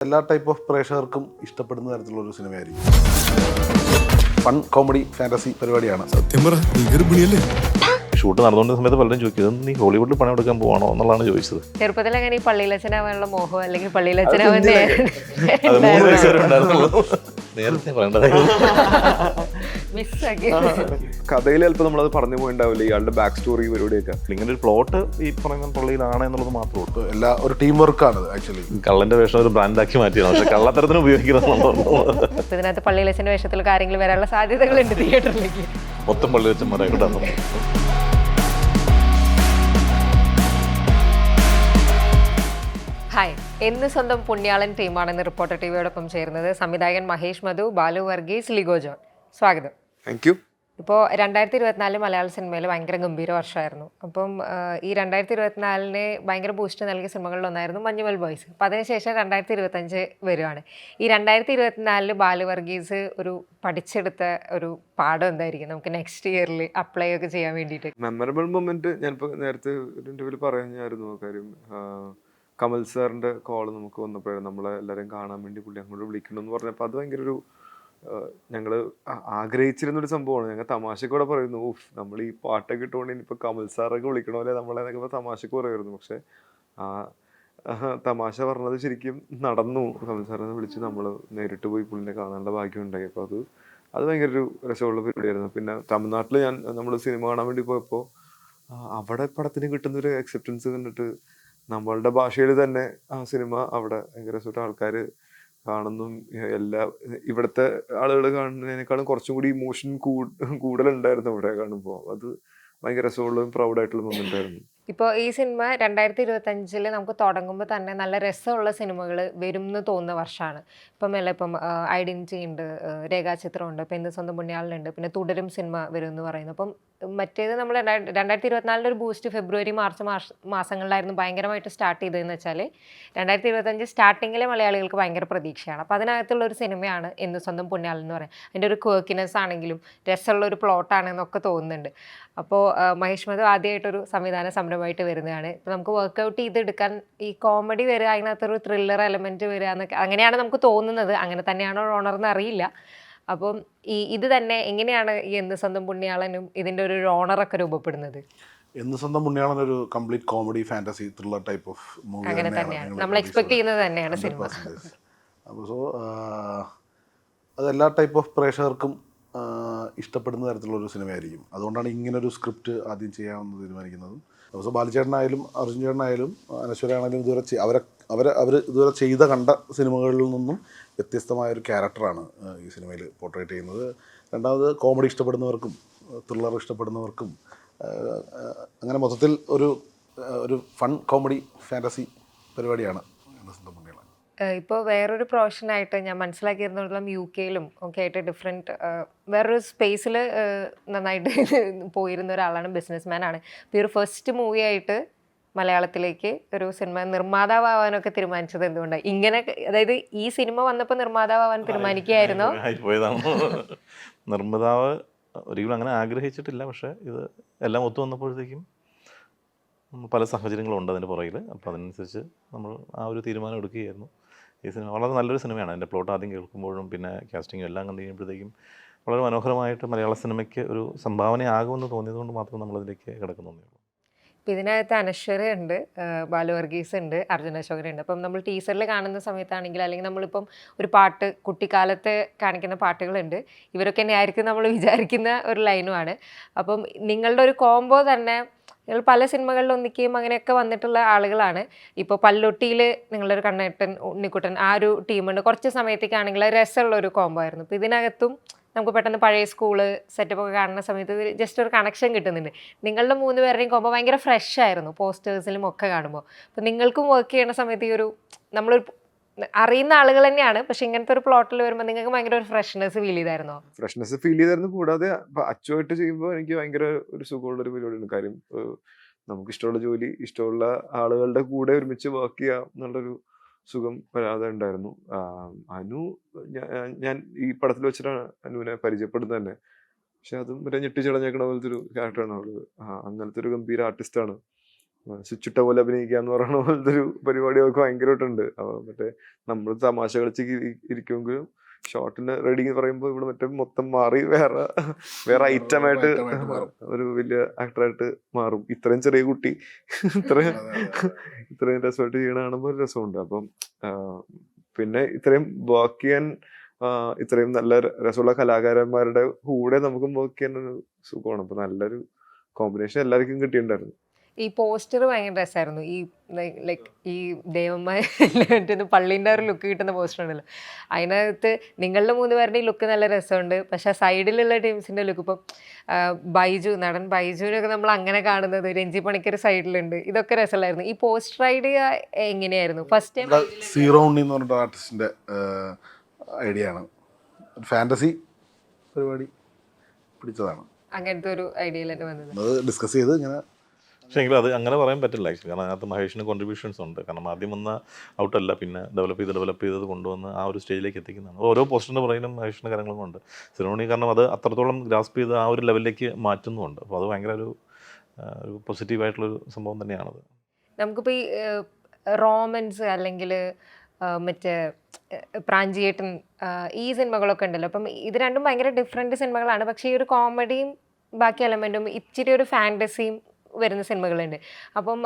എല്ലാ type of പ്രേക്ഷകർക്കും ഇഷ്ടപ്പെടുന്ന തരത്തിലുള്ള ഒരു സിനിമയായിരിക്കും. ഫൺ കോമഡി ഫാന്റസി പരിപാടിയാണ്. സത്യം പറ നീ ഗർഭിണിയല്ലേ ഷൂട്ട് നടന്നുകൊണ്ട സമയത്ത് പലരും ചോദിക്കും "ഇത് നീ ഹോളിവുഡിൽ പണം എടുക്കാൻ പോവാണോ? എന്നുള്ളതാണ് ചോദിച്ചത്. ചെറുപ്പത്തിൽ അങ്ങനെ ഈ പള്ളിയിലച്ചനാവാനുള്ള മോഹം അല്ലെങ്കിൽ പള്ളിയിലച്ചനാവാൻ നേരത്തെ കഥയിൽ ചിലപ്പോൾ നമ്മളത് പറഞ്ഞു പോയിണ്ടാവില്ല ഇയാളുടെ ബാക്ക് സ്റ്റോറി പരിപാടിയൊക്കെ? ഇങ്ങനെ ഒരു പ്ലോട്ട് ഈ പറയുന്ന പള്ളിയിലാണ് എന്നുള്ളത് മാത്രമേ ഉള്ളൂ. എല്ലാ ഒരു ടീം വർക്കാണ് ആക്ച്വലി കള്ളന്റെ വേഷം ഒരു ബ്രാൻഡാക്കി മാറ്റിയാണ് പക്ഷെ കള്ളത്തരത്തിന് ഉപയോഗിക്കുന്ന ഇതിനകത്ത് പള്ളിയിലച്ചന്റെ വേഷത്തിലൊക്കെ ആരെങ്കിലും വരാനുള്ള സാധ്യതകളുണ്ട് തിയേറ്ററിലേക്ക് മൊത്തം പള്ളി വെച്ചന്മാരെ ഹായ്. എന്ന് സ്വന്തം പുണ്യാളൻ ടീമാണെന്ന് റിപ്പോർട്ടർ ടിവിയോടൊപ്പം ചേരുന്നത് സംവിധായകൻ മഹേഷ് മധു ബാലു വർഗീസ് ലിഗോ ജോൺ. സ്വാഗതം. താങ്ക് യു ഇപ്പോൾ രണ്ടായിരത്തി ഇരുപത്തിനാല് മലയാള സിനിമയിൽ ഭയങ്കര ഗംഭീര വർഷമായിരുന്നു. അപ്പം ഈ രണ്ടായിരത്തി ഇരുപത്തിനാലിന് ഭയങ്കര ബൂസ്റ്റ് നൽകിയ സിനിമകളിലൊന്നായിരുന്നു മഞ്ഞുമൽ ബോയ്സ്. അപ്പം അതിനുശേഷം രണ്ടായിരത്തി ഇരുപത്തഞ്ച് വരുവാണ്. ഈ രണ്ടായിരത്തി ഇരുപത്തിനാലിൽ ബാലു വർഗീസ് ഒരു പഠിച്ചെടുത്ത ഒരു പാഠം എന്തായിരിക്കും? നമുക്ക് നെക്സ്റ്റ് ഇയറിൽ അപ്ലൈ ഒക്കെ ചെയ്യാൻ വേണ്ടിയിട്ട്. മെമ്മറബിൾ മൊമെന്റ് ഞാനിപ്പോൾ നേരത്തെ ഒരു ഇന്റർവ്യൂവിൽ പറഞ്ഞായിരുന്നു കാര്യം. കമൽ സാറിന്റെ കോൾ നമുക്ക് വന്നപ്പോഴാണ് നമ്മളെ എല്ലാവരെയും കാണാൻ വേണ്ടി പുള്ളി അങ്ങോട്ട് വിളിക്കണം എന്ന് പറഞ്ഞപ്പോൾ അത് ഭയങ്കര ഒരു ഞങ്ങൾ ആഗ്രഹിച്ചിരുന്നൊരു സംഭവമാണ്. ഞങ്ങൾ തമാശക്കൂടെ പറയുന്നു ഊഫ് നമ്മൾ ഈ പാട്ടൊക്കെ ഇട്ടുകൊണ്ട് ഇനിയിപ്പോൾ കമൽ സാറൊക്കെ വിളിക്കണമല്ലേ നമ്മളെ എന്നൊക്കെ തമാശക്ക് പറയുമായിരുന്നു പക്ഷെ ആ തമാശ പറഞ്ഞത് ശരിക്കും നടന്നു. കമൽ സാറിനെ വിളിച്ച് നമ്മൾ നേരിട്ട് പോയി പുള്ളിനെ കാണാനുള്ള ഭാഗ്യം ഉണ്ടായി. അപ്പോൾ അത് അത് ഭയങ്കര ഒരു രസമുള്ള പരിപാടിയായിരുന്നു. പിന്നെ തമിഴ്നാട്ടിൽ ഞാൻ നമ്മൾ സിനിമ കാണാൻ വേണ്ടി പോയപ്പോൾ അവിടെ പടത്തിന് കിട്ടുന്നൊരു അക്സെപ്റ്റൻസ് കണ്ടിട്ട് നമ്മളുടെ ഭാഷയിൽ തന്നെ ആ സിനിമ അവിടെ ഭയങ്കര രസമായിട്ട് ആൾക്കാർ കാണുന്നു എല്ലാ ഇവിടുത്തെ ആളുകൾ കാണുന്നതിനേക്കാളും കുറച്ചും കൂടി ഇമോഷൻ കൂടുതലുണ്ടായിരുന്നു ഇവിടെ കാണുമ്പോൾ അത് ഭയങ്കര രസമുള്ളതും പ്രൗഡായിട്ടുള്ള മൊമെന്റ് ആയിരുന്നു ഇപ്പോൾ ഈ സിനിമ രണ്ടായിരത്തി ഇരുപത്തഞ്ചിൽ നമുക്ക് തുടങ്ങുമ്പോൾ തന്നെ നല്ല രസമുള്ള സിനിമകൾ വരും എന്ന് തോന്നുന്ന വർഷമാണ് ഇപ്പം അല്ല ഇപ്പം ഐഡന്റി ഉണ്ട് രേഖാചിത്രമുണ്ട് ഇപ്പം എന്ത് സ്വന്തം പുണ്യാളിലുണ്ട് പിന്നെ തുടരും സിനിമ വരും എന്ന് പറയുന്നു. അപ്പം മറ്റേത് നമ്മൾ രണ്ടായിരത്തി ഇരുപത്തിനാലിന്റെ ഒരു ബൂസ്റ്റ് ഫെബ്രുവരി മാർച്ച് മാസ മാസങ്ങളിലായിരുന്നു ഭയങ്കരമായിട്ട് സ്റ്റാർട്ട് ചെയ്തതെന്ന് വെച്ചാൽ രണ്ടായിരത്തി ഇരുപത്തഞ്ച് സ്റ്റാർട്ടിങ്ങിലെ മലയാളികൾക്ക് ഭയങ്കര പ്രതീക്ഷയാണ്. അപ്പോൾ അതിനകത്തുള്ള ഒരു സിനിമയാണ് എന്ത് സ്വന്തം പുണ്യാളൻ എന്ന് പറയുന്നത്. അതിന്റെ ഒരു ക്വേക്കിനെസ് ആണെങ്കിലും രസമുള്ള ഒരു പ്ലോട്ടാണെന്നൊക്കെ തോന്നുന്നുണ്ട്. അപ്പോൾ മഹേഷ് മധു ആദ്യമായിട്ടൊരു സംവിധാന സംരംഭമായിട്ട് വരുന്നതാണ്. ഇപ്പം നമുക്ക് വർക്കൗട്ട് ചെയ്തെടുക്കാൻ ഈ കോമഡി വരിക അതിനകത്തൊരു ത്രില്ലർ എലമെന്റ് വരിക എന്നൊക്കെ അങ്ങനെയാണ് നമുക്ക് തോന്നുന്നത്. അങ്ങനെ തന്നെയാണോ ഓണർ എന്ന് അറിയില്ല. അപ്പം ഈ ഇത് തന്നെ എങ്ങനെയാണ് ഈ എന്ത് സ്വന്തം പുണ്യാളനും ഇതിന്റെ ഒരു ഓണറൊക്കെ രൂപപ്പെടുന്നത്? എന്ന് സ്വന്തം പുണ്യാളൻ ഒരു complete comedy fantasy thriller type of movie അങ്ങനെ തന്നെയാണ് നമ്മൾ എക്സ്പെക്ട് ചെയ്യുന്നത് തന്നെയാണ് സിനിമ അപ്പോൾ സോ അത് എല്ലാ ടൈപ്പ് ഓഫ് പ്രേക്ഷകർക്കും ഇഷ്ടപ്പെടുന്ന തരത്തിലുള്ള ഒരു സിനിമയായിരിക്കും അതുകൊണ്ടാണ് ഇങ്ങനൊരു സ്ക്രിപ്റ്റ് ആദ്യം ചെയ്യാമെന്ന് തീരുമാനിക്കുന്നത്. അപ്പോൾ സോ ബാലചേട്ടനായാലും അർജുൻ ചേട്ടനായാലും അനശ്വരാണെങ്കിലും ഇതുവരെ അവരെ അവരെ അവർ ഇതുവരെ ചെയ്ത കണ്ട സിനിമകളിൽ നിന്നും വ്യത്യസ്തമായ ഒരു ക്യാരക്ടറാണ് ഈ സിനിമയിൽ പോർട്രേറ്റ് ചെയ്യുന്നത്. രണ്ടാമത് കോമഡി ഇഷ്ടപ്പെടുന്നവർക്കും ത്രില്ലർ ഇഷ്ടപ്പെടുന്നവർക്കും അങ്ങനെ മൊത്തത്തിൽ ഒരു ഒരു ഫൺ കോമഡി ഫാന്റസി പരിപാടിയാണ് എന്ന് സ്വന്തം ഇപ്പോൾ വേറൊരു പ്രൊഫഷനായിട്ട് ഞാൻ മനസ്സിലാക്കിയിരുന്നുള്ള യു കെയിലും ഒക്കെ ആയിട്ട് ഡിഫറെന്റ് വേറൊരു സ്പേസിൽ നന്നായിട്ട് പോയിരുന്ന ഒരാളാണ് ബിസിനസ് ആണ്. ഇപ്പോൾ ഈ ഒരു ഫസ്റ്റ് മൂവി ആയിട്ട് മലയാളത്തിലേക്ക് ഒരു സിനിമ നിർമ്മാതാവാനൊക്കെ തീരുമാനിച്ചത് എന്തുകൊണ്ടാണ് ഇങ്ങനെ അതായത് ഈ സിനിമ വന്നപ്പോൾ നിർമ്മാതാവാൻ തീരുമാനിക്കുകയായിരുന്നോ? തീരുമാനിക്കുകയായിരുന്നു നിർമ്മാതാവ് ഒരിക്കലും അങ്ങനെ ആഗ്രഹിച്ചിട്ടില്ല പക്ഷേ ഇത് എല്ലാം ഒത്തു വന്നപ്പോഴത്തേക്കും പല സാഹചര്യങ്ങളും ഉണ്ട് അതിന്റെ പുറകിൽ അപ്പോൾ അതിനനുസരിച്ച് നമ്മൾ ആ ഒരു തീരുമാനം എടുക്കുകയായിരുന്നു. ഈ സിനിമ വളരെ നല്ലൊരു സിനിമയാണ്. എന്റെ പ്ലോട്ട് ആദ്യം കേൾക്കുമ്പോഴും പിന്നെ കാസ്റ്റിങ്ങും എല്ലാം കണ്ടു കഴിയുമ്പോഴത്തേക്കും വളരെ മനോഹരമായിട്ട് മലയാള സിനിമയ്ക്ക് ഒരു സംഭാവനയാകുമെന്ന് തോന്നിയതുകൊണ്ട് മാത്രം നമ്മളതിലേക്ക് കിടക്കുന്നേ ഉള്ളൂ ഇപ്പം ഇതിനകത്ത് അനശ്വര ഉണ്ട് ബാലു വർഗീസ് ഉണ്ട് അർജുന അശോകൻ ഉണ്ട്. അപ്പം നമ്മൾ ടീസറിൽ കാണുന്ന സമയത്താണെങ്കിൽ അല്ലെങ്കിൽ നമ്മളിപ്പം ഒരു പാട്ട് കുട്ടിക്കാലത്തെ കാണിക്കുന്ന പാട്ടുകളുണ്ട്. ഇവരൊക്കെ തന്നെ ആയിരിക്കും നമ്മൾ വിചാരിക്കുന്ന ഒരു ലൈനുമാണ് അപ്പം നിങ്ങളുടെ ഒരു കോംബോ തന്നെ നിങ്ങൾ പല സിനിമകളിൽ ഒന്നിക്കുകയും അങ്ങനെയൊക്കെ വന്നിട്ടുള്ള ആളുകളാണ്. ഇപ്പോൾ പല്ലൊട്ടിയിൽ നിങ്ങളൊരു കണ്ണേട്ടൻ ഉണ്ണിക്കുട്ടൻ ആ ഒരു ടീമുണ്ട്. കുറച്ച് സമയത്തേക്കാണെങ്കിൽ രസമുള്ള ഒരു കോംബോ ആയിരുന്നു. അപ്പോൾ ഇതിനകത്തും നമുക്ക് പെട്ടെന്ന് പഴയ സ്കൂൾ സെറ്റപ്പ് ഒക്കെ കാണുന്ന സമയത്ത് ജസ്റ്റ് ഒരു കണക്ഷൻ കിട്ടുന്നുണ്ട്. നിങ്ങളുടെ മൂന്ന് പേരുടെയും കോമ്പോ ഭയങ്കര ഫ്രഷ് ആയിരുന്നു. പോസ്റ്റേഴ്സിലും ഒക്കെ കാണുമ്പോൾ അപ്പോൾ നിങ്ങൾക്കും വർക്ക് ചെയ്യുന്ന സമയത്ത് ഈ ഒരു നമ്മളൊരു അറിയുന്ന ആളുകൾ തന്നെയാണ്. പക്ഷെ ഇങ്ങനത്തെ ഒരു പ്ലോട്ടിൽ വരുമ്പോൾ നിങ്ങൾക്ക് ഭയങ്കര ഒരു ഫ്രഷ്നെസ് ഫീൽ ചെയ്തായിരുന്നോ? ഫ്രഷ്നെസ് ഫീൽ ചെയ്തായിരുന്നു. കൂടാതെ അച്ചുമായിട്ട് ചെയ്യുമ്പോൾ എനിക്ക് ഭയങ്കര ഒരു സുഖമുള്ള ഒരു പരിപാടിയാണ്. കാര്യം നമുക്ക് ഇഷ്ടമുള്ള ജോലി ഇഷ്ടമുള്ള ആളുകളുടെ കൂടെ ഒരുമിച്ച് വർക്ക് ചെയ്യാം എന്നുള്ളൊരു സുഖം വരാതെ ഉണ്ടായിരുന്നു. അനു ഞാൻ ഈ പടത്തിൽ വെച്ചിട്ടാണ് അനുവിനെ പരിചയപ്പെടുന്നത് തന്നെ പക്ഷെ അതും മറ്റേ ഞെട്ടിച്ചടഞ്ഞേക്കണ പോലത്തെ ഒരു ക്യാരക്ടറാണ് അവൾ. അങ്ങനത്തെ ഒരു ഗംഭീര ആർട്ടിസ്റ്റാണ് സ്വിച്ചിട്ട പോലെ അഭിനയിക്കുക എന്ന് പറയുന്ന പോലത്തെ ഒരു പരിപാടി അവർക്ക് ഭയങ്കരമായിട്ടുണ്ട്. അപ്പോൾ മറ്റേ നമ്മൾ തമാശ കളിച്ച് ഇരി- ഇരിക്കുമെങ്കിലും ഷോർട്ടിന് റെഡി എന്ന് പറയുമ്പോൾ ഇവിടെ മറ്റേ മൊത്തം മാറി വേറെ വേറെ ഐറ്റം ആയിട്ട്. ഒരു വലിയ ആക്ടറായിട്ട് മാറും. ഇത്രയും ചെറിയ കുട്ടി ഇത്രയും ഇത്രയും രസമായിട്ട് ചെയ്യണ കാണുമ്പോൾ രസമുണ്ട്. അപ്പം പിന്നെ ഇത്രയും വർക്ക് ചെയ്യാൻ ഇത്രയും നല്ല രസമുള്ള കലാകാരന്മാരുടെ കൂടെ നമുക്ക് വർക്ക് ചെയ്യാൻ ഒരു സുഖമാണ്. അപ്പൊ നല്ലൊരു കോമ്പിനേഷൻ എല്ലാവർക്കും കിട്ടിയിട്ടുണ്ടായിരുന്നു. ഈ പോസ്റ്റർ ഭയങ്കര രസമായിരുന്നു ഈ ലൈക്ക് ഈ ദേവന്മാർ പള്ളീന്റെ ഒരു ലുക്ക് കിട്ടുന്ന പോസ്റ്റർ ഉണ്ടല്ലോ. അതിനകത്ത് നിങ്ങളുടെ മൂന്ന് പേരുടെ ഈ ലുക്ക് നല്ല രസമുണ്ട്. പക്ഷേ സൈഡിലുള്ള ടീംസിന്റെ ലുക്ക് ഇപ്പം ബൈജു നടൻ ബൈജുവിനൊക്കെ നമ്മൾ അങ്ങനെ കാണുന്നത് രഞ്ജി പണിക്കർ സൈഡിലുണ്ട്. ഇതൊക്കെ രസമുള്ളായിരുന്നു ഈ പോസ്റ്റർ ഐഡിയ എങ്ങനെയായിരുന്നു? ഫസ്റ്റ് ടൈം സീറോ ഉണ്ണി എന്ന് പറഞ്ഞ ആർട്ടിസ്റ്റിന്റെ ഐഡിയ ആണ്. ഫാന്റസി പരിപാടി പിടിച്ചതാണ്. അങ്ങനത്തെ ഒരു ഐഡിയയിലാണ് വന്നത്. ഡിസ്കസ് ചെയ്ത് ഇങ്ങനെ പക്ഷേ എങ്കിലും അത് അങ്ങനെ പറയാൻ പറ്റില്ല ആക്ച്വലി കാരണം അതിനകത്ത് മഹേഷിന് കോൺട്രിബ്യൂഷൻസ് ഉണ്ട്. കാരണം ആദ്യം വന്ന ഔട്ടല്ല പിന്നെ ഡെവലപ്പ് ചെയ്ത് ഡെവലപ്പ് ചെയ്തത് കൊണ്ടുവന്ന് ആ ഒരു സ്റ്റേജിലേക്ക് എത്തിക്കുന്നതാണ്. ഓരോ പോസ്റ്റിന്റെ പുറകിലും മഹേഷിന്റെ കാര്യങ്ങളും ഉണ്ട്. സിനിമണി കാരണം അത് അത്രത്തോളം ഗ്രാസ്പ് ചെയ്ത് ആ ഒരു ലെവലിലേക്ക് മാറ്റുന്നുമുണ്ട്. അപ്പോൾ അത് ഭയങ്കര ഒരു ഒരു പോസിറ്റീവായിട്ടുള്ളൊരു സംഭവം തന്നെയാണത്. നമുക്കിപ്പോൾ ഈ റോമൻസ് അല്ലെങ്കിൽ മറ്റേ പ്രാഞ്ചിയേട്ടൻ ഈ സിനിമകളൊക്കെ ഉണ്ടല്ലോ. അപ്പം ഇത് രണ്ടും ഭയങ്കര ഡിഫറെന്റ് സിനിമകളാണ്. പക്ഷേ ഈ ഒരു കോമഡിയും ബാക്കി എലമെന്റും ഇച്ചിരി ഒരു ഫാന്റസിയും വരുന്ന സിനിമകളുണ്ട്. അപ്പം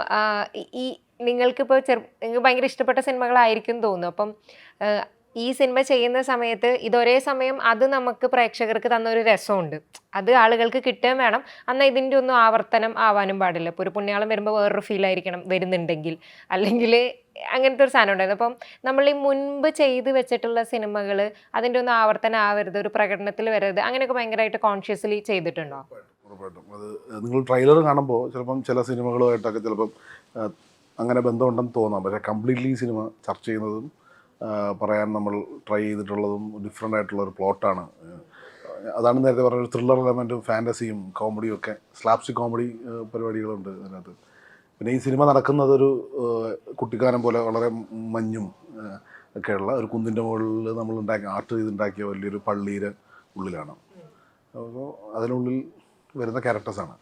ഈ- നിങ്ങൾക്കിപ്പോൾ ചെറു നിങ്ങൾക്ക് ഭയങ്കര ഇഷ്ടപ്പെട്ട സിനിമകളായിരിക്കും തോന്നുന്നു. അപ്പം ഈ സിനിമ ചെയ്യുന്ന സമയത്ത് ഇതൊരേ സമയം അത് നമുക്ക് പ്രേക്ഷകർക്ക് തന്ന ഒരു രസമുണ്ട്. അത് ആളുകൾക്ക് കിട്ടുകയും വേണം. എന്നാൽ ഇതിന്റെ ഒന്നും ആവർത്തനം ആവാനും പാടില്ല. ഇപ്പോൾ ഒരു പുണ്യാളം വരുമ്പോൾ വേറൊരു ഫീൽ ആയിരിക്കണം വരുന്നുണ്ടെങ്കിൽ. അല്ലെങ്കിൽ അങ്ങനത്തെ ഒരു സാധനം ഉണ്ടായിരുന്നു. അപ്പം നമ്മൾ ഈ മുൻപ് ചെയ്ത് വെച്ചിട്ടുള്ള സിനിമകൾ അതിന്റെ ഒന്നും ആവർത്തനം ആവരുത് ഒരു പ്രകടനത്തിൽ വരരുത് അങ്ങനെയൊക്കെ ഭയങ്കരമായിട്ട് കോൺഷ്യസ്ലി ചെയ്തിട്ടുണ്ടോ? ഉറപ്പായിട്ടും. അത് നിങ്ങൾ ട്രെയിലർ കാണുമ്പോൾ ചിലപ്പം ചില സിനിമകളുമായിട്ടൊക്കെ ചിലപ്പം അങ്ങനെ ബന്ധമുണ്ടെന്ന് തോന്നാം. പക്ഷേ കംപ്ലീറ്റ്ലി സിനിമ ചർച്ച ചെയ്യുന്നതും പറയാൻ നമ്മൾ ട്രൈ ചെയ്തിട്ടുള്ളതും ഡിഫറെന്റ് ആയിട്ടുള്ള ഒരു പ്ലോട്ടാണ്. അതാണ് നേരത്തെ പറഞ്ഞ ത്രില്ലർ എലമെന്റും ഫാന്റസിയും കോമഡിയും ഒക്കെ. സ്ലാപ്സ്റ്റിക് കോമഡി പരിപാടികളുണ്ട് അതിനകത്ത്. പിന്നെ ഈ സിനിമ നടക്കുന്നത് ഒരു കുട്ടിക്കാനം പോലെ വളരെ മഞ്ഞും ഒക്കെയുള്ള ഒരു കുന്നിന്റെ മുകളിൽ നമ്മൾ ഉണ്ടാക്കി ആർട്ട് ചെയ്തുണ്ടാക്കിയ വലിയൊരു പള്ളിയുടെ ഉള്ളിലാണ്. അപ്പോൾ അതിനുള്ളിൽ വരുന്ന ക്യാരക്ടേഴ്സാണ്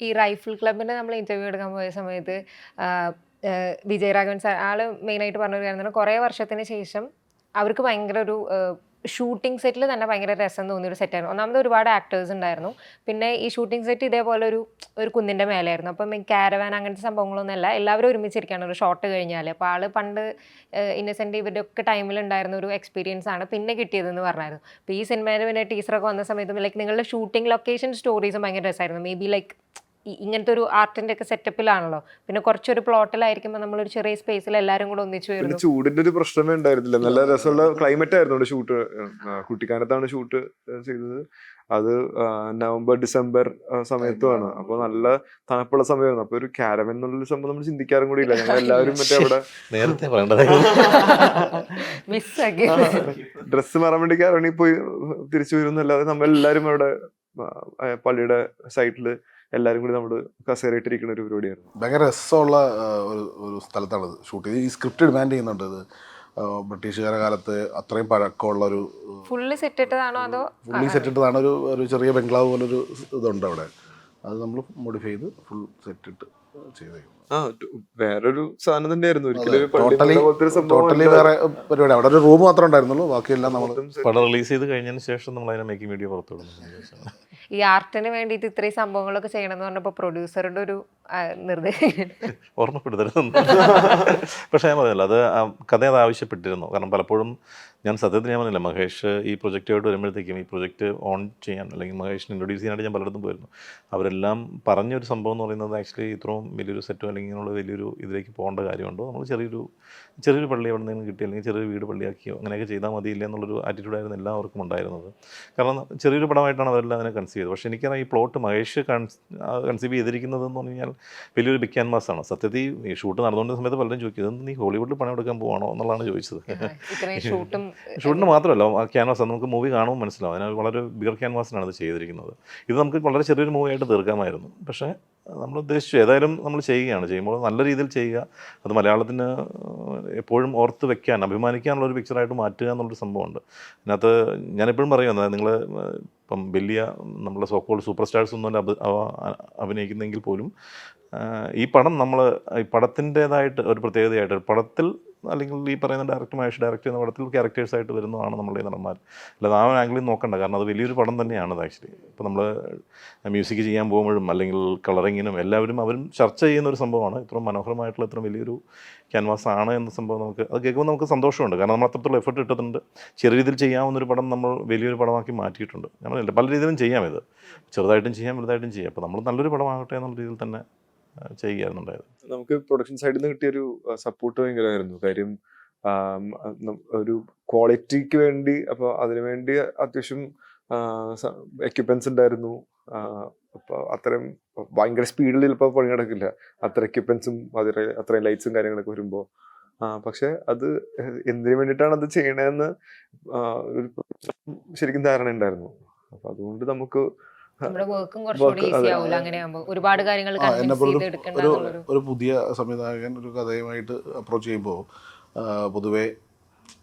ഈ റൈഫിൾ ക്ലബിന്റെ നമ്മൾ ഇന്റർവ്യൂ എടുക്കാൻ പോയ സമയത്ത് വിജയരാഘവൻ സാർ ആൾ മെയിനായിട്ട് പറഞ്ഞൊരു കാര്യം കുറേ വർഷത്തിന് ശേഷം അവർക്ക് ഭയങ്കര ഒരു ഷൂട്ടിംഗ് സെറ്റിൽ തന്നെ ഭയങ്കര രസം തോന്നിയൊരു സെറ്റായിരുന്നു ഒന്നാമത് ഒരുപാട് ആക്ടേഴ്സ് ഉണ്ടായിരുന്നു. പിന്നെ ഈ ഷൂട്ടിംഗ് സെറ്റ് ഇതേപോലെ ഒരു ഒരു കുന്നിന്റെ മേലായിരുന്നു അപ്പം ഈ കാരവാൻ അങ്ങനത്തെ സംഭവങ്ങളൊന്നും അല്ല. എല്ലാവരും ഒരുമിച്ചിരിക്കുകയാണ് ഒരു ഷോട്ട് കഴിഞ്ഞാൽ അപ്പോൾ ആൾ പണ്ട് ഇന്നസെന്റ് ഇവരുടെ ഒക്കെ ടൈമിൽ ഉണ്ടായിരുന്ന ഒരു എക്സ്പീരിയൻസ് ആണ് പിന്നെ കിട്ടിയതെന്ന് പറഞ്ഞായിരുന്നു. അപ്പോൾ ഈ സിനിമയിൽ പിന്നെ ടീച്ചറൊക്കെ വന്ന സമയത്തും ലൈക്ക് നിങ്ങളുടെ ഷൂട്ടിംഗ് ലൊക്കേഷൻ സ്റ്റോറീസും ഭയങ്കര രസമായിരുന്നു മേ ബി ലൈക്ക് ഇങ്ങനത്തെ ഒരു ആർട്ടിന്റെ ഒക്കെ സെറ്റപ്പിലാണല്ലോ. പിന്നെ കുറച്ചൊരു പ്ലോട്ടിലായിരിക്കുമ്പോൾ നമ്മൾ ഒരു ചെറിയ സ്പേസിൽ എല്ലാവരും കൂടെ ഒന്നിച്ചു വരും വരുന്നു ചൂടിന്റെ ഒരു പ്രശ്നമേ ഉണ്ടായിരുന്നില്ല. നല്ല രസമുള്ള ക്ലൈമറ്റ് ആയിരുന്നു ഷൂട്ട് കുട്ടിക്കാനത്താണ് ഷൂട്ട് ചെയ്തത്. അത് നവംബർ ഡിസംബർ സമയത്തുമാണ്. അപ്പൊ നല്ല തണുപ്പുള്ള സമയമായിരുന്നു. അപ്പൊ ഒരു കാരമൻ എന്നുള്ള സംഭവം നമ്മൾ ചിന്തിക്കാറും കൂടി ഇല്ല. ഞങ്ങൾ എല്ലാവരും മറ്റേ അവിടെ നേരത്തെ ഡ്രസ്സ് മാറാൻ വേണ്ടി ക്യാരവണിൽ പോയി തിരിച്ചു വരുന്നല്ലാതെ നമ്മൾ എല്ലാവരും അവിടെ പള്ളിയുടെ സൈഡിൽ എല്ലാരും കൂടി നമ്മൾ കസേരയിട്ടിരിക്കുന്ന ഒരു പരിപാടിയായിരുന്നു. ഭയങ്കര രസമുള്ള ഒരു ഒരു സ്ഥലത്താണിത്. ഷൂട്ട് ചെയ്ത് ഈ സ്ക്രിപ്റ്റ് ഡിമാൻഡ് ചെയ്യുന്നുണ്ട് ഇത്. കാലത്ത് അത്രയും പഴക്കമുള്ള ഒരു ഫുള്ളി സെറ്റ് ഇട്ടതാണോ അതോ ഫുള്ളി സെറ്റ് ഇട്ടതാണ് ഒരു ഒരു ചെറിയ ബംഗ്ലാവ് പോലെ ഒരു ഇതുണ്ട് അവിടെ. അത് നമ്മൾ മോഡിഫൈ ചെയ്ത് ഫുൾ സെറ്റ് ഇട്ട് ആ വേറൊരു സാധനം തന്നെയായിരുന്നു. ടോട്ടലി വേറെ പരിപാടി. അവിടെ ഒരു റൂം മാത്രമേ ഉണ്ടായിരുന്നുള്ളൂ. ബാക്കിയെല്ലാം നമ്മൾ പടം റിലീസ് ചെയ്ത് കഴിഞ്ഞതിന് ശേഷം നമ്മൾ അതിനെ മേക്കിംഗ് വീഡിയോ പുറത്തു വിടുന്നു. ഈ ആർട്ടിന് വേണ്ടിയിട്ട് ഇത്രയും സംഭവങ്ങളൊക്കെ ചെയ്യണമെന്ന് പറഞ്ഞപ്പോൾ പ്രൊഡ്യൂസറുടെ ഒരു ആ, നിർദ്ദേശം ഓർമ്മപ്പെടുത്തരുതെന്ന്. പക്ഷേ ഞാൻ പറഞ്ഞല്ലോ അത് കഥ അത് ആവശ്യപ്പെട്ടിരുന്നു. കാരണം പലപ്പോഴും ഞാൻ സത്യത്തിൽ ഞാൻ പറഞ്ഞില്ല മഹേഷ് ഈ പ്രൊജക്റ്റുമായിട്ട് വരുമ്പോഴത്തേക്കും ഈ പ്രൊജക്റ്റ് ഓൺ ചെയ്യാൻ അല്ലെങ്കിൽ മഹേഷിനെ ഇൻട്രൊഡ്യൂസ് ചെയ്യാനായിട്ട് ഞാൻ പലയിടത്തും പോയിരുന്നു. അവരെല്ലാം പറഞ്ഞൊരു സംഭവം എന്ന് പറയുന്നത് ആക്ച്വലി ഇത്രയും വലിയൊരു സെറ്റോ അല്ലെങ്കിൽ ഇങ്ങനെയുള്ള വലിയൊരു ഇതിലേക്ക് പോകേണ്ട കാര്യമുണ്ടോ? നമ്മൾ ചെറിയൊരു ചെറിയൊരു പള്ളി എവിടെ നിന്നെങ്കിലും കിട്ടി അല്ലെങ്കിൽ ചെറിയൊരു വീട് പള്ളിയാക്കിയോ അങ്ങനെയൊക്കെ ചെയ്താൽ മതിയില്ല എന്നുള്ളൊരു ആറ്റിറ്റ്യൂഡായിരുന്നു എല്ലാവർക്കും ഉണ്ടായിരുന്നത്. കാരണം ചെറിയൊരു പടമായിട്ടാണ് അവരെല്ലാം അതിനെ കൺസീവ് ചെയ്തത്. പക്ഷേ എനിക്കറിയാം ഈ പ്ലോട്ട് മഹേഷ് കൺസീവ് ചെയ്തിരിക്കുന്നത് എന്ന് പറഞ്ഞു കഴിഞ്ഞാൽ വലിയൊരു ബിഗ് ആണ്. സത്യത്തിൽ ഈ ഷൂട്ട് നടന്നുകൊണ്ടിരുന്ന സമയത്ത് പലരും ചോദിക്കും ഇതൊന്നും നീ ഹോളിവുഡിൽ പണിയെടുക്കാൻ എടുക്കാൻ പോവാണോ? എന്നുള്ളതാണ് ചോദിച്ചത്. ഷൂട്ടിന് മാത്രമല്ല ആ ക്യാൻവാസ് നമുക്ക് മൂവി കാണുമ്പോൾ മനസ്സിലാവും. അതിന് വളരെ ബിഗർ ക്യാൻവാസിനാണ് ഇത് ചെയ്തിരിക്കുന്നത്. ഇത് നമുക്ക് വളരെ ചെറിയൊരു മൂവിയായിട്ട് തീർക്കാമായിരുന്നു. പക്ഷേ നമ്മൾ ഉദ്ദേശിച്ചു ഏതായാലും നമ്മൾ ചെയ്യുകയാണ്. ചെയ്യുമ്പോൾ നല്ല രീതിയിൽ ചെയ്യുക. അത് മലയാളത്തിന് എപ്പോഴും ഓർത്ത് വെക്കാൻ അഭിമാനിക്കാനുള്ള ഒരു പിക്ചറായിട്ട് മാറ്റുക എന്നുള്ളൊരു സംഭവമുണ്ട്. അതിനകത്ത് ഞാനെപ്പോഴും പറയുന്നത് നിങ്ങൾ ഇപ്പം വലിയ നമ്മളെ സോക്കോൾ സൂപ്പർ സ്റ്റാർസ് ഒന്നും അഭിനയിക്കുന്നെങ്കിൽ പോലും ഈ പടം നമ്മൾ ഈ പടത്തിന്റേതായിട്ട് ഒരു പ്രത്യേകതയായിട്ട് പടത്തിൽ അല്ലെങ്കിൽ ഈ പറയുന്ന ഡയറക്ടർ മഹേഷ് ഡയറക്റ്റ് ചെയ്യുന്ന പടത്തിൽ ക്യാരക്ടേഴ്സായിട്ട് വരുന്നതാണ് നമ്മുടെ നടന്മാർ. അല്ലാതെ ആ ആംഗിളിൽ നോക്കണ്ട. കാരണം അത് വലിയൊരു പടം തന്നെയാണ് അത് ആക്ച്വലി ഇപ്പോൾ നമ്മൾ മ്യൂസിക് ചെയ്യാൻ പോകുമ്പോഴും അല്ലെങ്കിൽ കളറിങ്ങിനും എല്ലാവരും അവരും ചർച്ച ചെയ്യുന്ന ഒരു സംഭവമാണ്. ഇത്ര മനോഹരമായിട്ടുള്ള ഇത്ര വലിയൊരു ക്യാൻവാസ് ആണ് എന്ന സംഭവം നമുക്ക് അത് കേൾക്കുമ്പോൾ നമുക്ക് സന്തോഷമുണ്ട്. കാരണം നമ്മൾ അത്രത്തോളം എഫർട്ട് ഇട്ടിട്ടുണ്ട്. ചെറിയ രീതിയിൽ ചെയ്യാവുന്ന ഒരു പടം നമ്മൾ വലിയൊരു പടമാക്കി മാറ്റിയിട്ടുണ്ട്. ഞങ്ങളില്ല പല രീതിയിലും ചെയ്യാം ഇത്. ചെറുതായിട്ടും ചെയ്യാം വലുതായിട്ടും ചെയ്യാം. അപ്പോൾ നമ്മൾ നല്ലൊരു പടമാകട്ടെ എന്നുള്ള രീതിയിൽ തന്നെ ആ, ചെയ്യുകയായിരുന്നുണ്ടായത് നമുക്ക് പ്രൊഡക്ഷൻ സൈഡിൽ നിന്ന് കിട്ടിയൊരു സപ്പോർട്ട് ഭയങ്കരമായിരുന്നു. കാര്യം ഒരു ക്വാളിറ്റിക്ക് വേണ്ടി അപ്പോൾ അതിനുവേണ്ടി അത്യാവശ്യം എക്യുപ്മെന്റ്സ് ഉണ്ടായിരുന്നു. അപ്പോൾ അത്രയും ഭയങ്കര സ്പീഡിൽ ചിലപ്പോൾ പണി നടക്കില്ല. അത്ര എക്യുപ്മെന്റ്സും അത്രയും ലൈറ്റ്സും കാര്യങ്ങളൊക്കെ വരുമ്പോൾ പക്ഷെ അത് എന്തിനു വേണ്ടിയിട്ടാണ് അത് ചെയ്യണതെന്ന് ശരിക്കും ധാരണ ഉണ്ടായിരുന്നു അപ്പൊ അതുകൊണ്ട് നമുക്ക് നമ്മുടെ വർക്കും കുറച്ചുകൂടി ഈസി ആവില്ല അങ്ങനെയാകുമ്പോൾ ഒരുപാട് കാര്യങ്ങൾ ഒരു ഒരു പുതിയ സംവിധായകൻ ഒരു കഥയുമായിട്ട് അപ്രോച്ച് ചെയ്യുമ്പോൾ പൊതുവേ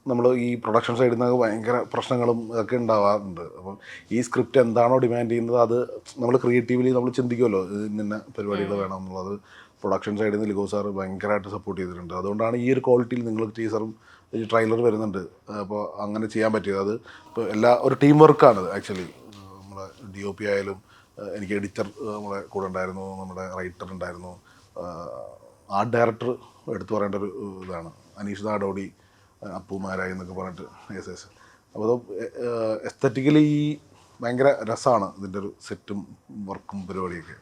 നമ്മൾ ഈ പ്രൊഡക്ഷൻ സൈഡിൽ നിന്നൊക്കെ ഭയങ്കര പ്രശ്നങ്ങളും ഒക്കെ ഉണ്ടാവാറുണ്ട്. അപ്പം ഈ സ്ക്രിപ്റ്റ് എന്താണോ ഡിമാൻഡ് ചെയ്യുന്നത് അത് നമ്മൾ ക്രിയേറ്റീവ്ലി നമ്മൾ ചിന്തിക്കുമല്ലോ ഇന്ന പരിപാടികൾ വേണം എന്നുള്ളത് പ്രൊഡക്ഷൻ സൈഡിൽ നിന്ന് ലിഗോ സാർ ഭയങ്കരമായിട്ട് സപ്പോർട്ട് ചെയ്തിട്ടുണ്ട്. അതുകൊണ്ടാണ് ഈ ഒരു ക്വാളിറ്റിയിൽ നിങ്ങൾ ടീസറും ഈ ട്രെയിലർ വരുന്നുണ്ട്. അപ്പോൾ അങ്ങനെ ചെയ്യാൻ പറ്റിയത്. അത് ഇപ്പോൾ എല്ലാ ഒരു ടീം വർക്കാണ് ആക്ച്വലി നമ്മുടെ ഡി ഒ പി ആയാലും എനിക്ക് എഡിറ്റർ നമ്മുടെ കൂടെ ഉണ്ടായിരുന്നു നമ്മുടെ റൈറ്റർ ഉണ്ടായിരുന്നു. ആർട്ട് ഡയറക്ടർ എടുത്തു പറയേണ്ട ഒരു ഇതാണ്. അനീഷ് ഏഹ് അപ്പുമാരായി എന്നൊക്കെ പറഞ്ഞിട്ട് യെസ് യെസ് അപ്പോൾ അത് എസ്തറ്റിക്കലി ഭയങ്കര രസമാണ് ഇതിന്റെ ഒരു സെറ്റും വർക്കും പരിപാടിയൊക്കെ.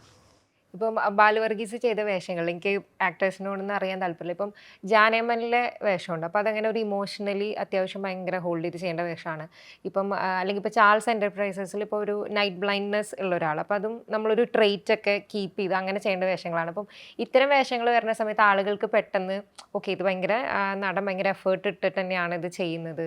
ഇപ്പം ബാലവർഗീസ് ചെയ്ത വേഷങ്ങൾ. എനിക്ക് ആക്ടേഴ്സിനോടൊന്നും അറിയാൻ താല്പര്യമില്ല. ഇപ്പം ജാനേമനിലെ വേഷമുണ്ട്. അപ്പോൾ അതങ്ങനെ ഒരു ഇമോഷണലി അത്യാവശ്യം ഭയങ്കര ഹോൾഡ് ചെയ്ത് ചെയ്യേണ്ട വേഷമാണ്. ഇപ്പം അല്ലെങ്കിൽ ഇപ്പോൾ ചാൾസ് എന്റർപ്രൈസസിൽ ഇപ്പോൾ ഒരു നൈറ്റ് ബ്ലൈൻഡ്നെസ് ഉള്ള ഒരാൾ അപ്പോൾ അതും നമ്മളൊരു ട്രേറ്റ് ഒക്കെ കീപ്പ് ചെയ്ത് അങ്ങനെ ചെയ്യേണ്ട വേഷങ്ങളാണ്. അപ്പം ഇത്തരം വേഷങ്ങൾ വരുന്ന സമയത്ത് ആളുകൾക്ക് പെട്ടെന്ന് ഓക്കെ ഇത് ഭയങ്കര നടൻ ഭയങ്കര എഫേർട്ട് ഇട്ടിട്ട് തന്നെയാണ് ഇത് ചെയ്യുന്നത്.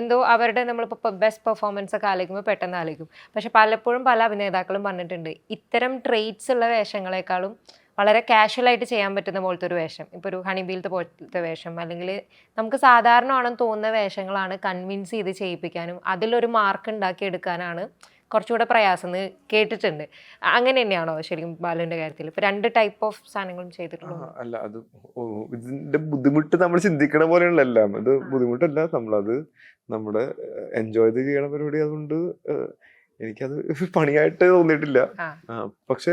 എന്തോ അവരുടെ നമ്മളിപ്പോൾ ബെസ്റ്റ് പെർഫോമൻസ് ഒക്കെ ആലോചിക്കുമ്പോൾ പെട്ടെന്ന് ആലോചിക്കും. പക്ഷെ പലപ്പോഴും പല അഭിനേതാക്കളും പറഞ്ഞിട്ടുണ്ട് ഇത്തരം ട്രേറ്റ്സ് ഉള്ള വേഷങ്ങളെക്കാളും വളരെ കാഷ്വൽ ആയിട്ട് ചെയ്യാൻ പറ്റുന്ന പോലത്തെ ഒരു വേഷം. ഇപ്പോൾ ഒരു ഹണിബീലത്തെ പോലത്തെ വേഷം അല്ലെങ്കിൽ നമുക്ക് സാധാരണമാണെന്ന് തോന്നുന്ന വേഷങ്ങളാണ് കൺവിൻസ് ചെയ്ത് ചെയ്യിപ്പിക്കാനും അതിലൊരു മാർക്ക് ഉണ്ടാക്കി എടുക്കാനാണ് കുറച്ചുകൂടെ പ്രയാസം എന്ന് കേട്ടിട്ടുണ്ട്. അങ്ങനെ തന്നെയാണോ ശരിക്കും ബാലുവിന്റെ കാര്യത്തിൽ ഇപ്പോൾ രണ്ട് ടൈപ്പ് ഓഫ് സാധനങ്ങളും ചെയ്തിട്ടുള്ളൂ അല്ല അത് ഇതിന്റെ ബുദ്ധിമുട്ട് നമ്മൾ ചിന്തിക്കണ പോലെയുള്ള അത് ബുദ്ധിമുട്ടല്ല നമ്മളത് നമ്മുടെ എൻജോയ് ചെയ്യണ പരിപാടി അതുകൊണ്ട് എനിക്കത് പണിയായിട്ട് തോന്നിയിട്ടില്ല. പക്ഷെ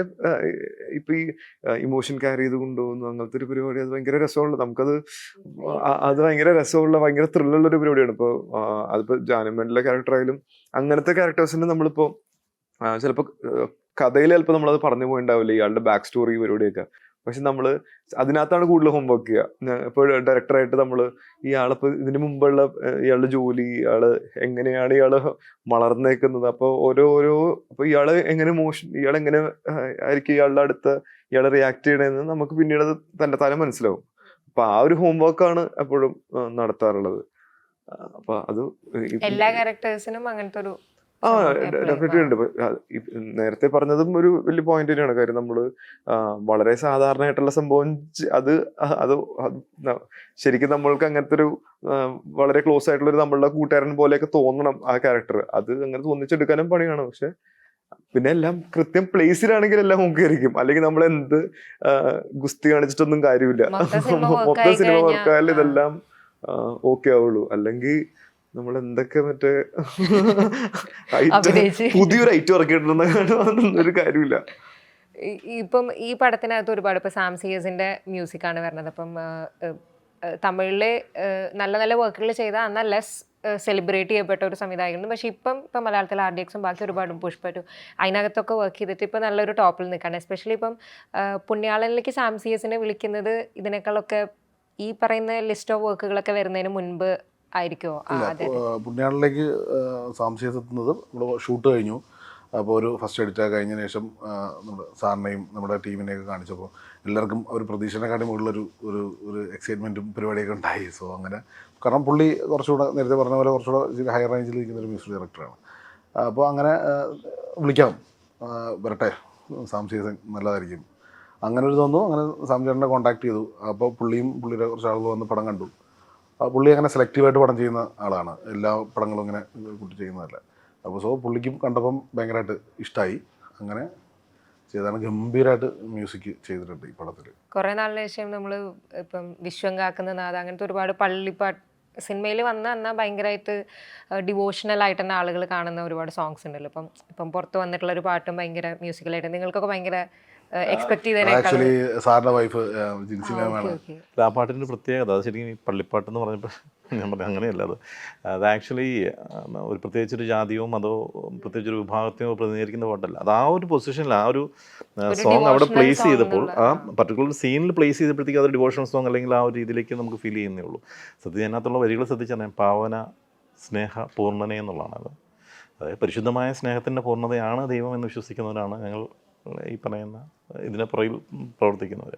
ഇപ്പൊ ഈ ഇമോഷൻ ക്യാരി ചെയ്ത് കൊണ്ടുപോകുന്നു അങ്ങനത്തെ ഒരു പരിപാടി അത് ഭയങ്കര രസമുള്ള നമുക്കത് അത്. ഭയങ്കര രസമുള്ള ഭയങ്കര ത്രില്ലുള്ള ഒരു പരിപാടിയാണ് ഇപ്പോൾ അതിപ്പോ ജാനമേണ്ടിലെ ക്യാരക്ടർ ആയാലും അങ്ങനത്തെ ക്യാരക്ടേഴ്സിന് നമ്മളിപ്പോ ചിലപ്പോൾ കഥയിൽ ചിലപ്പോൾ നമ്മളത് പറഞ്ഞു പോയിണ്ടാവില്ല ഇയാളുടെ ബാക്ക് സ്റ്റോറി പരിപാടിയൊക്കെ. പക്ഷെ നമ്മൾ അതിനകത്താണ് കൂടുതൽ ഹോംവർക്ക് ചെയ്യുക. ഇപ്പോൾ ഡയറക്ടറായിട്ട് നമ്മൾ ഇയാളിപ്പോൾ ഇതിന് മുമ്പുള്ള ഇയാളുടെ ജോലി ഇയാൾ എങ്ങനെയാണ് ഇയാൾ വളർന്നേക്കുന്നത്? അപ്പോൾ ഓരോ ഓരോ അപ്പോൾ ഇയാൾ എങ്ങനെ മോഷൻ ഇയാൾ എങ്ങനെ ആയിരിക്കും ഇയാളുടെ അടുത്ത് ഇയാളെ റിയാക്ട് ചെയ്യണമെന്ന് നമുക്ക് പിന്നീട് അത് തന്നെ തല മനസ്സിലാവും. അപ്പോൾ ആ ഒരു ഹോംവർക്കാണ് എപ്പോഴും നടത്താറുള്ളത്. അപ്പോൾ അപ്പൊ അത് എല്ലാ ക്യാരക്ടേഴ്സിനും അങ്ങനത്തെ ഒരു ആ ഡെഫിനറ്റ്ലി ഉണ്ട്. നേരത്തെ പറഞ്ഞതും ഒരു വലിയ പോയിന്റ് തന്നെയാണ്. കാര്യം നമ്മൾ വളരെ സാധാരണയായിട്ടുള്ള സംഭവം അത് അത് ശരിക്കും നമ്മൾക്ക് അങ്ങനത്തെ ഒരു വളരെ ക്ലോസ് ആയിട്ടുള്ള ഒരു നമ്മളുടെ കൂട്ടുകാരൻ പോലെയൊക്കെ തോന്നണം ആ ക്യാരക്ടർ അത് അങ്ങനെ തോന്നിച്ചെടുക്കാനും പണിയാണ്. പക്ഷെ പിന്നെ എല്ലാം കൃത്യം പ്ലേസിലാണെങ്കിൽ എല്ലാം ഓക്കെ ആയിരിക്കും അല്ലെങ്കിൽ നമ്മൾ എന്ത് ഗുസ്തി കാണിച്ചിട്ടൊന്നും കാര്യമില്ല. മൊത്തം സിനിമ വർക്കായാലും ഇതെല്ലാം ഓക്കെ ആവുള്ളൂ. അല്ലെങ്കിൽ നമ്മൾ എന്തൊക്കെ മറ്റേ പുതിയൊരു ഐറ്റം ഇറക്കിയിട്ടുണ്ടെന്ന് ഒരു കാര്യമില്ല. ഇപ്പം ഈ പടത്തിനകത്ത് ഒരുപാട് ഇപ്പം സാം സിയസിന്റെ മ്യൂസിക് ആണ് വരുന്നത്. അപ്പം തമിഴിൽ നല്ല നല്ല വർക്കുകൾ ചെയ്ത എന്നാൽ ലെസ് സെലിബ്രേറ്റ് ചെയ്യപ്പെട്ട ഒരു സംവിധായകനുണ്ട്. പക്ഷേ ഇപ്പം ഇപ്പം മലയാളത്തിൽ ആർ ഡി എക്സും ബാക്കി ഒരുപാട് പുഷ്പറ്റു അതിനകത്തൊക്കെ വർക്ക് ചെയ്തിട്ട് ഇപ്പം നല്ലൊരു ടോപ്പിൽ നിൽക്കുകയാണ് എസ്പെഷ്യലി ഇപ്പം പുണ്യാളനിലേക്ക് സാംസിയസിനെ വിളിക്കുന്നത് ഇതിനേക്കാളൊക്കെ ഈ പറയുന്ന ലിസ്റ്റ് ഓഫ് വർക്കുകളൊക്കെ വരുന്നതിന് മുൻപ് ആയിരിക്കുമോ? പുണ്യാളിലേക്ക് സംശയം എത്തുന്നത് നമ്മൾ ഷൂട്ട് കഴിഞ്ഞു. അപ്പോൾ ഒരു ഫസ്റ്റ് എഡിറ്റ് കഴിഞ്ഞതിന് ശേഷം നമ്മുടെ സാറിനെയും നമ്മുടെ ടീമിനെയൊക്കെ കാണിച്ചപ്പോൾ എല്ലാവർക്കും ഒരു പ്രതീക്ഷനെക്കാട്ടി മുകളിലൊരു ഒരു ഒരു എക്സൈറ്റ്മെന്റും പരിപാടിയൊക്കെ ഉണ്ടായി. സോ അങ്ങനെ. കാരണം പുള്ളി കുറച്ചുകൂടെ നേരത്തെ പറഞ്ഞ പോലെ കുറച്ചുകൂടെ ഹയർ റേഞ്ചിൽ ഇരിക്കുന്ന ഒരു മ്യൂസിക് ഡയറക്ടറാണ് അപ്പോൾ അങ്ങനെ വിളിക്കാം. വരട്ടെ. സാം നല്ലതായിരിക്കും. അങ്ങനെ ഒരു തോന്നുന്നു. അങ്ങനെ സാംചേട്ടനെ കോൺടാക്ട് ചെയ്തു. അപ്പോൾ പുള്ളിയും പുള്ളിയുടെ കുറച്ച് ആളുകൾ വന്ന് പടം കണ്ടു. പുള്ളി അങ്ങനെ സെലക്റ്റീവായിട്ട് പടം ചെയ്യുന്ന ആളാണ്. എല്ലാ പടങ്ങളും ഇങ്ങനെ കൂട്ടി ചെയ്യുന്നതല്ല. അപ്പോൾ സോ പുള്ളിക്കും കണ്ടപ്പം ഭയങ്കരമായിട്ട് ഇഷ്ടമായി അങ്ങനെ ചെയ്താണ് ഗംഭീരമായിട്ട് മ്യൂസിക് ചെയ്തിട്ടുണ്ട് ഈ പടത്തിൽ കുറേ നാളിന് ശേഷം നമ്മൾ ഇപ്പം വിശ്വം കാക്കുന്ന നാഥ അങ്ങനത്തെ ഒരുപാട് പള്ളിപ്പാട്ട് സിനിമയിൽ വന്ന എന്നാൽ ഭയങ്കരമായിട്ട് ഡിവോഷണൽ ആയിട്ട് തന്നെ ആളുകൾ കാണുന്ന ഒരുപാട് സോങ്സ് ഉണ്ടല്ലോ. ഇപ്പം ഇപ്പം പുറത്ത് വന്നിട്ടുള്ള ഒരു പാട്ടും ഭയങ്കര മ്യൂസിക്കലായിട്ട് നിങ്ങൾക്കൊക്കെ ഭയങ്കര എക്സ്പെക്ട് ആക്ച്വലി സാറിന്റെ വൈഫ് ആ പാട്ടിന്റെ പ്രത്യേകത അത് ശരിക്കും ഈ പള്ളിപ്പാട്ട് എന്ന് പറഞ്ഞപ്പോൾ ഞാൻ പറഞ്ഞു അങ്ങനെയല്ല അത്. അത് ആക്ച്വലി ഒരു പ്രത്യേകിച്ചൊരു ജാതിയോ മതമോ പ്രത്യേകിച്ചൊരു വിഭാഗത്തെയോ പ്രതിനിധീകരിക്കുന്ന പാട്ടല്ല. അത് ആ ഒരു പൊസിഷനിൽ ആ ഒരു സോങ് അവിടെ പ്ലേസ് ചെയ്തപ്പോൾ ആ പർട്ടിക്കുലർ സീനിൽ പ്ലേസ് ചെയ്തപ്പോഴത്തേക്ക് അതൊരു ഡിവോഷണൽ സോങ് അല്ലെങ്കിൽ ആ ഒരു രീതിയിലേക്ക് നമുക്ക് ഫീൽ ചെയ്യുന്നേ ഉള്ളൂ. സത്യം അതിനകത്തുള്ള വരികൾ ശ്രദ്ധിച്ചാൽ പാവന സ്നേഹ പൂർണനെ എന്നുള്ളതാണ് അത്. അതായത് പരിശുദ്ധമായ സ്നേഹത്തിന്റെ പൂർണതയാണ് ദൈവം എന്ന് വിശ്വസിക്കുന്നവരാണ് ഞങ്ങൾ ഈ പറയുന്ന ഇതിനെ പുറകിൽ പ്രവർത്തിക്കുന്നവർ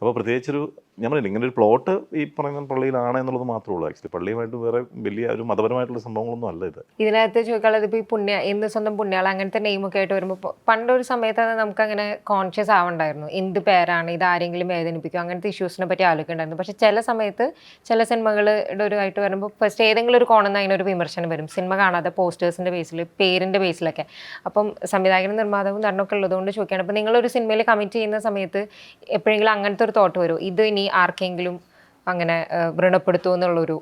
അപ്പോൾ പ്രത്യേകിച്ചൊരു ഞാൻ പറഞ്ഞില്ല ഇങ്ങനെ ഒരു പ്ലോട്ട് ഈ പറയുന്ന പള്ളിയിലാണ് എന്നുള്ളത് മാത്രമേ ഉള്ളൂ. ആക്ച്വലി പള്ളിയുമായിട്ട് വേറെ വലിയ ഒരു മതപരമായിട്ടുള്ള സംഭവങ്ങളൊന്നും അല്ല ഇത്. ഇതിനകത്ത് ചോദിക്കാനുള്ളത് ഇപ്പോൾ ഈ പുണ്യ എന്ത് സ്വന്തം പുണ്യാൾ അങ്ങനത്തെ നെയിമൊക്കെ ആയിട്ട് വരുമ്പോൾ പണ്ടൊരു സമയത്ത് നമുക്ക് അങ്ങനെ കോൺഷ്യസ് ആവണ്ടായിരുന്നു. എന്ത് പേരാണ് ഇത് ആരെങ്കിലും വേദനിപ്പിക്കും അങ്ങനത്തെ ഇഷ്യൂസിനെ പറ്റി ആലോചിക്കണ്ടായിരുന്നു. പക്ഷേ ചില സമയത്ത് ചില സിനിമകളുടെ ഒരു ആയിട്ട് വരുമ്പോൾ ഫസ്റ്റ് ഏതെങ്കിലും ഒരു കോണെന്ന് അതിനൊരു വിമർശനം വരും. സിനിമ കാണാതെ പോസ്റ്റേഴ്സിന്റെ ബേസിൽ പേരിന്റെ ബേസിലൊക്കെ അപ്പം സംവിധായകനും നിർമ്മാതാവും നടനൊക്കെ ഉള്ളതുകൊണ്ട് ചോദിക്കുകയാണ് അപ്പോൾ നിങ്ങളൊരു സിനിമയിൽ കമ്മിറ്റ് ചെയ്യുന്ന സമയത്ത് എപ്പോഴെങ്കിലും അങ്ങനത്തെ ഒരു തോട്ട് വരും. ഇത് ഇനി ആർക്കെങ്കിലും അങ്ങനെ വ്രണപ്പെടുത്തും വ്രണപ്പെടുത്തുമോ എന്നുള്ളൊരു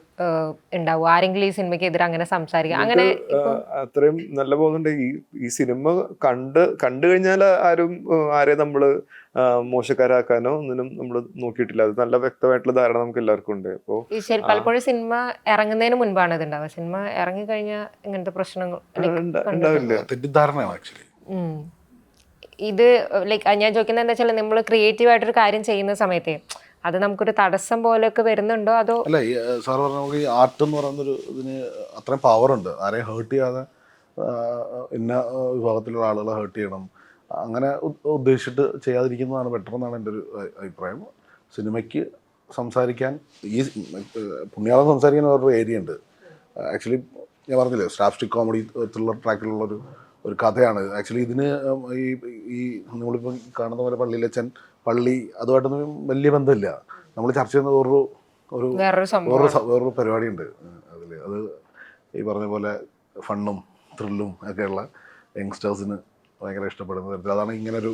ഉണ്ടാവും. ആരെങ്കിലും ഈ സിനിമയ്ക്ക് എതിരെ അങ്ങനെ സംസാരിക്കുക. അങ്ങനെ അത്രയും നല്ല പോകുന്നുണ്ട്. ഈ ഈ സിനിമ കണ്ട് കണ്ടു കഴിഞ്ഞാൽ ആരും ആരെ നമ്മൾ മോശക്കാരാക്കാനോ ഒന്നിനും നമ്മൾ നോക്കിയിട്ടില്ല. അത് നല്ല വ്യക്തമായിട്ടുള്ള ധാരണ നമുക്ക് എല്ലാവർക്കും ഉണ്ട്. അപ്പോൾ ഈ ശരി പലപ്പോഴും സിനിമ ഇറങ്ങുന്നതിന് മുൻപാണ് ഇത് ഉണ്ടാവുക. സിനിമ ഇറങ്ങിക്കഴിഞ്ഞാൽ ഇങ്ങനത്തെ പ്രശ്നങ്ങൾ ഉണ്ടാവില്ല. തെറ്റിദ്ധാരണയാണ് ആക്ച്വലി. ഇത് ലൈക്ക് ഞാൻ ചോദിക്കുന്നത് എന്താ വെച്ചാൽ നമ്മൾ ക്രിയേറ്റീവ് ആയിട്ടൊരു കാര്യം ചെയ്യുന്ന സമയത്ത് അത് നമുക്കൊരു തടസ്സം പോലെയൊക്കെ വരുന്നുണ്ടോ? അതോ അല്ല സാർ പറഞ്ഞ നമുക്ക് ഈ ആർട്ട് എന്ന് പറയുന്നൊരു ഇതിന് അത്രയും പവർ ഉണ്ട്. ആരെയും ഹേർട്ട് ചെയ്യാതെ ഇന്ന വിഭാഗത്തിലുള്ള ആളുകളെ ഹേർട്ട് ചെയ്യണം. അങ്ങനെ ഉദ്ദേശിച്ചിട്ട് ചെയ്യാതിരിക്കുന്നതാണ് ബെറ്റർ എന്നാണ് എന്റെ ഒരു അഭിപ്രായം. സിനിമയ്ക്ക് സംസാരിക്കാൻ ഈ പുണ്യാളം സംസാരിക്കാൻ വേറൊരു ഏരിയ ഉണ്ട്. ആക്ച്വലി ഞാൻ പറഞ്ഞില്ലേ സ്റ്റാഫ്സ്റ്റിക് കോമഡി ത്രില്ലർ ട്രാക്കിലുള്ളൊരു ഒരു കഥയാണ്. ആക്ച്വലി ഇതിന് ഈ ഈ നമ്മളിപ്പം കാണുന്ന പോലെ പള്ളിയിലച്ചൻ പള്ളി അതുമായിട്ടൊന്നും വലിയ ബന്ധമില്ല. നമ്മൾ ചർച്ച ചെയ്യുന്ന വേറൊരു ഒരു വേറൊരു വേറൊരു പരിപാടിയുണ്ട്. അതിൽ അത് ഈ പറഞ്ഞ പോലെ ഫണ്ണും ത്രില്ലും ഒക്കെയുള്ള യങ്സ്റ്റേഴ്സിന് ഭയങ്കര ഇഷ്ടപ്പെടുന്ന തരത്തിൽ അതാണ് ഇങ്ങനൊരു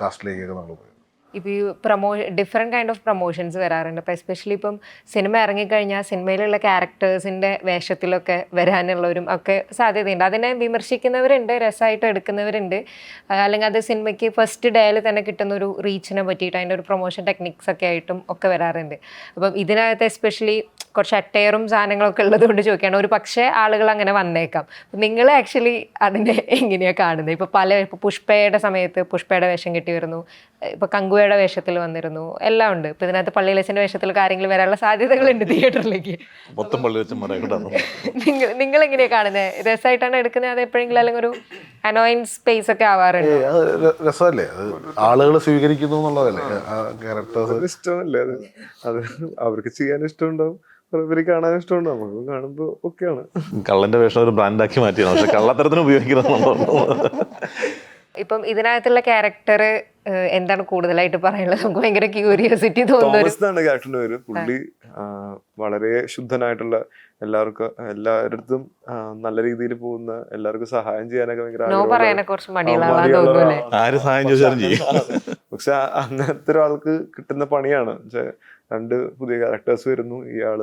കാസ്റ്റിലേക്കൊക്കെ നമ്മൾ പോയത്. ഇപ്പോൾ ഈ promo different kind of promotions വരാറുണ്ട്. അപ്പോൾ എസ്പെഷ്യലി ഇപ്പം സിനിമ ഇറങ്ങിക്കഴിഞ്ഞാൽ സിനിമയിലുള്ള ക്യാരക്ടേഴ്സിന്റെ വേഷത്തിലൊക്കെ വരാനുള്ളവരും ഒക്കെ സാധ്യതയുണ്ട്. അതിനെ വിമർശിക്കുന്നവരുണ്ട് രസമായിട്ട് എടുക്കുന്നവരുണ്ട്. അല്ലെങ്കിൽ അത് സിനിമയ്ക്ക് ഫസ്റ്റ് ഡേയിൽ തന്നെ കിട്ടുന്ന ഒരു റീച്ചിനെ പറ്റിയിട്ട് അതിന്റെ ഒരു പ്രൊമോഷൻ ടെക്നിക്സ് ഒക്കെ ആയിട്ടും ഒക്കെ വരാറുണ്ട്. അപ്പം ഇതിനകത്ത് എസ്പെഷ്യലി കുറച്ച് അട്ടയറും സാധനങ്ങളൊക്കെ ഉള്ളത് കൊണ്ട് ചോദിക്കുകയാണ്. ഒരു പക്ഷേ ആളുകൾ അങ്ങനെ വന്നേക്കാം. നിങ്ങൾ ആക്ച്വലി അതിനെ എങ്ങനെയാണ് കാണുന്നത്? ഇപ്പോൾ പല ഇപ്പോൾ പുഷ്പയുടെ സമയത്ത് പുഷ്പയുടെ വേഷം കിട്ടി വരുന്നു. ഇപ്പോൾ കങ്കുവയുടെ വേഷത്തിൽ വന്നിരുന്നു. എല്ലാം ഉണ്ട്. ഇപ്പൊ ഇതിനകത്ത് പള്ളിയിലച്ചന്റെ വേഷത്തിൽ കാര്യങ്ങൾ വരാനുള്ള സാധ്യതകളുണ്ട് തിയേറ്ററിലേക്ക്. മൊത്തം പള്ളി വെച്ച് മറക്കണ്ടാണ് നിങ്ങൾ നിങ്ങൾ എങ്ങനെയാ കാണുന്നത് രസമായിട്ടാണ് എടുക്കുന്നത് അത് എപ്പോഴെങ്കിലും അല്ലെങ്കിൽ ഒരു അനോയിൻ സ്പേസ് ഒക്കെ ആവാറുണ്ട്? രസമല്ലേ? ആളുകൾ സ്വീകരിക്കുന്നു എന്നുള്ളതല്ലേ? ക്യാരക്ടേഴ്സ് ഇഷ്ടമല്ലേ? അത് അവർക്ക് ചെയ്യാൻ ഇഷ്ടമുണ്ടാവും. ഇവർ കാണാൻ നമുക്ക് കാണുമ്പോൾ ഒക്കെയാണ്. കള്ളന്റെ വേഷം ഒരു ബ്രാൻഡാക്കി മാറ്റിയാണ്. പക്ഷെ കള്ളത്തരത്തിന് ഉപയോഗിക്കുന്നത് ഇപ്പം ഇതിനകത്തുള്ള ക്യാരക്ടർ എന്താണ് കൂടുതലായിട്ട് പറയുന്നത്? നമുക്ക് ഭയങ്കര ക്യൂരിയോസിറ്റി തോന്നുന്നു ക്യാരക്ടറിന്റെ പേര്. പുള്ളി വളരെ ശുദ്ധനായിട്ടുള്ള എല്ലാവർക്കും എല്ലാവരുടെ നല്ല രീതിയിൽ പോകുന്ന എല്ലാവർക്കും സഹായം ചെയ്യാനൊക്കെ ഭയങ്കര നോ ആഗ്രഹമുള്ള- കുറച്ച് ആ, മടിയുള്ള തോന്നുന്നു അല്ലേ? ആര് സഹായം ചോദിച്ചാലും ചെയ്യും. പക്ഷെ അങ്ങനത്തെ ഒരാൾക്ക് കിട്ടുന്ന പണിയാണ്. പക്ഷെ രണ്ട് പുതിയ ക്യാരക്ടേഴ്സ് വരുന്നു. ഇയാൾ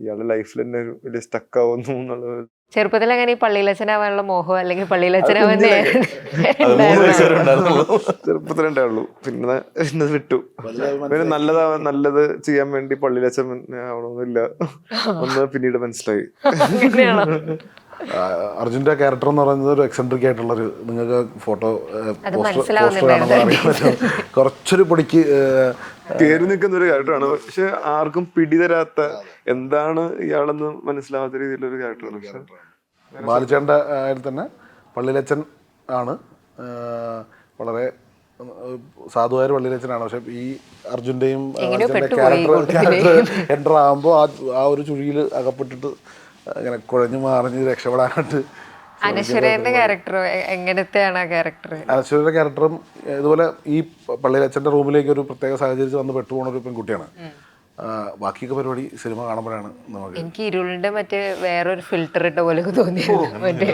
ഇയാളുടെ ലൈഫിൽ തന്നെ ഒരു വലിയ സ്റ്റക്ക് ആവുന്നു എന്നുള്ള ചെറുപ്പത്തിൽ അങ്ങനെ ഈ പള്ളിയിലച്ചനാവാനുള്ള മോഹം അല്ലെങ്കിൽ ഉണ്ടായിരുന്നുള്ളൂ. ചെറുപ്പത്തിലുണ്ടായുള്ളൂ പിന്നെ പിന്നെ വിട്ടു. പിന്നെ നല്ലതാവാൻ നല്ലത് ചെയ്യാൻ വേണ്ടി പള്ളിയിലച്ഛൻ ആവണമെന്നില്ല ഒന്ന് പിന്നീട് മനസ്സിലായി. അർജുന്റെ ക്യാരക്ടർ എന്ന് പറയുന്നത് ഒരു എക്സെൻട്രിക് ആയിട്ടുള്ളൊരു നിങ്ങൾക്ക് ഫോട്ടോ പോസ്റ്റർ മനസ്സിലാവുന്നില്ല അറിയാൻ പറ്റും. കുറച്ചൊരു പൊടിക്ക് കയറി നിൽക്കുന്ന ഒരു ക്യാരക്ടറാണ് പക്ഷെ ആർക്കും പിടിതരാത്ത എന്താണ് ഇയാളെന്ന് മനസ്സിലാവാത്ത രീതിയിലുള്ള ഒരു ക്യാരക്ടറാണ് പക്ഷെ ആയാലും ആയാൽ തന്നെ പള്ളിയിലച്ചൻ ആണ്. വളരെ സാധുവായ ഒരു പള്ളിയിലച്ചനാണ് പക്ഷെ ഈ അർജുന്റെയും ക്യാരക്ടർ ക്യാരക്ടർ എന്റർ ആകുമ്പോൾ ആ ആ ഒരു ചുഴിയിൽ അകപ്പെട്ടിട്ട് ഇങ്ങനെ കുഴഞ്ഞു മാറിഞ്ഞ് രക്ഷപ്പെടാനായിട്ട് അനശ്വരേന്റെ ക്യാരക്ടർ എങ്ങനത്തെയാണ് ആ ക്യാരക്ടർ അനശ്വരയുടെ ക്യാരക്ടറും ഇതുപോലെ ഈ പള്ളിയിലച്ഛന്റെ റൂമിലേക്ക് ഒരു പ്രത്യേക സാഹചര്യത്തിൽ വന്ന് പെട്ടുപോണ ഒരു പെൺകുട്ടിയാണ്. ബാക്കിയൊക്കെ പരിപാടി സിനിമ കാണുമ്പോഴാണ് നമുക്ക് എനിക്ക് ഇരുളിന്റെ മറ്റേ വേറൊരു ഫിൽറ്റർ ഇട്ട പോലെ തോന്നിയത്. മറ്റേ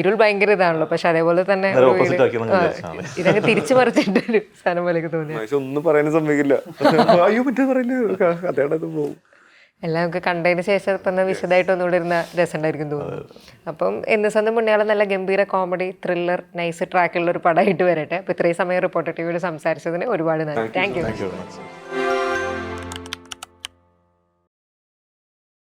ഇരുൾ ഭയങ്കര ഇതാണല്ലോ. പക്ഷെ അതേപോലെ തന്നെ ഇതൊക്കെ തിരിച്ചു മറിച്ചിട്ട് ഒരു സാധനം പോലെ തോന്നിയത്. പക്ഷെ ഒന്നും പറയാനും സമ്മതിക്കില്ല. അയ്യോ മറ്റേ പറയില്ല പോകും എല്ലാം നമുക്ക് കണ്ടതിന് ശേഷം ഇപ്പം വിശദമായിട്ട് ഒന്നുകൂടി ഇരുന്ന രസമുണ്ടായിരിക്കും തോന്നുന്നു. അപ്പം എന്ന് സ്വന്തം പുണ്യാളം നല്ല ഗംഭീര കോമഡി ത്രില്ലർ നൈസ് ട്രാക്കുള്ള ഒരു പടമായിട്ട് വരട്ടെ. അപ്പോൾ ഇത്രയും സമയം റിപ്പോർട്ടർ ടി വിയിൽ സംസാരിച്ചതിന് ഒരുപാട് നന്ദി. Thank you